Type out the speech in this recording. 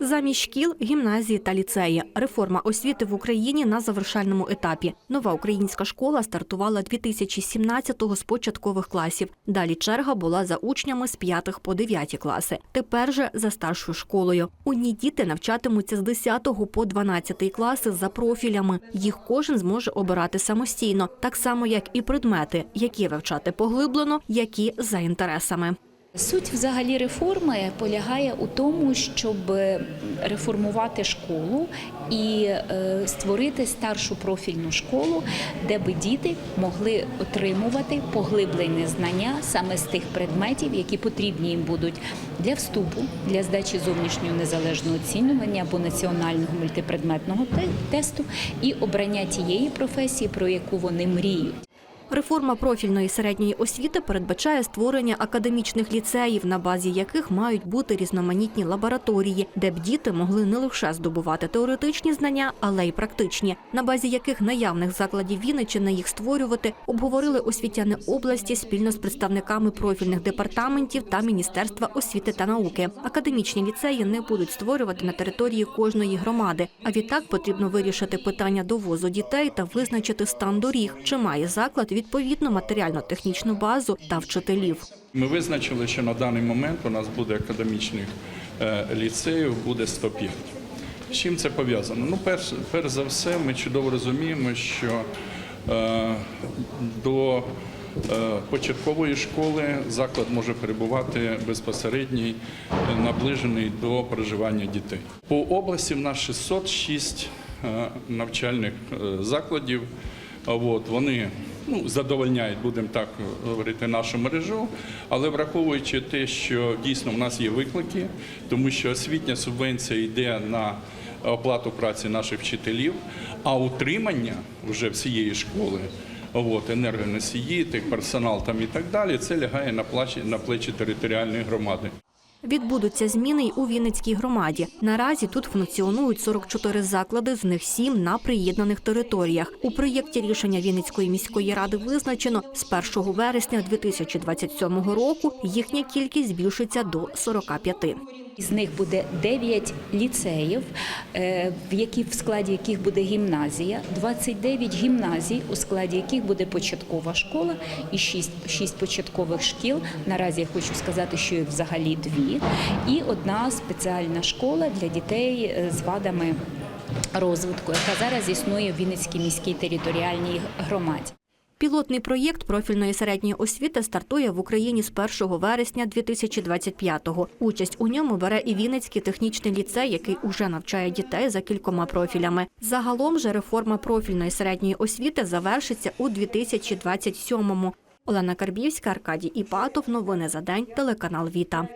Замість шкіл, гімназії та ліцеї. Реформа освіти в Україні на завершальному етапі. Нова українська школа стартувала 2017-го з початкових класів. Далі черга була за учнями з 5 по 9 класи. Тепер же за старшою школою. Одні діти навчатимуться з 10 по 12 класи за профілями. Їх кожен зможе обирати самостійно, так само як і предмети, які вивчати поглиблено, які за інтересами. Суть взагалі реформи полягає у тому, щоб реформувати школу і е, створити старшу профільну школу, де би діти могли отримувати поглиблені знання саме з тих предметів, які потрібні їм будуть для вступу, для здачі зовнішнього незалежного оцінювання або національного мультипредметного тесту і обрання тієї професії, про яку вони мріють. Реформа профільної середньої освіти передбачає створення академічних ліцеїв, на базі яких мають бути різноманітні лабораторії, де б діти могли не лише здобувати теоретичні знання, але й практичні, на базі яких наявних закладів Вінниччини їх створювати, обговорили освітяни області спільно з представниками профільних департаментів та Міністерства освіти та науки. Академічні ліцеї не будуть створювати на території кожної громади. А відтак потрібно вирішити питання довозу дітей та визначити стан доріг, чи має заклад відповідну матеріально-технічну базу та вчителів. Ми визначили, що на даний момент у нас буде академічних е, ліцеїв, буде 105. З чим це пов'язано? Ну, перш, перш за все, ми чудово розуміємо, що е, до е, початкової школи заклад може перебувати безпосередній, наближений до проживання дітей. По області в нас 606 е, навчальних закладів. От, вони ну, задовольняють, будемо так говорити, нашу мережу, але враховуючи те, що дійсно в нас є виклики, тому що освітня субвенція йде на оплату праці наших вчителів, а утримання вже всієї школи, от, енергоносії, техперсонал там і так далі, це лягає на плечі, на плечі територіальної громади. Відбудуться зміни й у Вінницькій громаді. Наразі тут функціонують 44 заклади, з них 7 на приєднаних територіях. У проєкті рішення Вінницької міської ради визначено, з 1 вересня 2027 року їхня кількість збільшиться до 45. З них буде 9 ліцеїв, е, в які в складі яких буде гімназія, 29 гімназій, у складі яких буде початкова школа і 6, 6 початкових шкіл. Наразі я хочу сказати, що їх взагалі дві, і одна спеціальна школа для дітей е, з вадами розвитку, яка зараз існує в Вінницькій міській територіальній громаді. Пілотний проєкт профільної середньої освіти стартує в Україні з 1 вересня 2025-го. Участь у ньому бере і Вінницький технічний ліцей, який уже навчає дітей за кількома профілями. Загалом же реформа профільної середньої освіти завершиться у 2027-му. Олена Карбівська, Аркадій Іпатов. Новини за день. Телеканал Віта.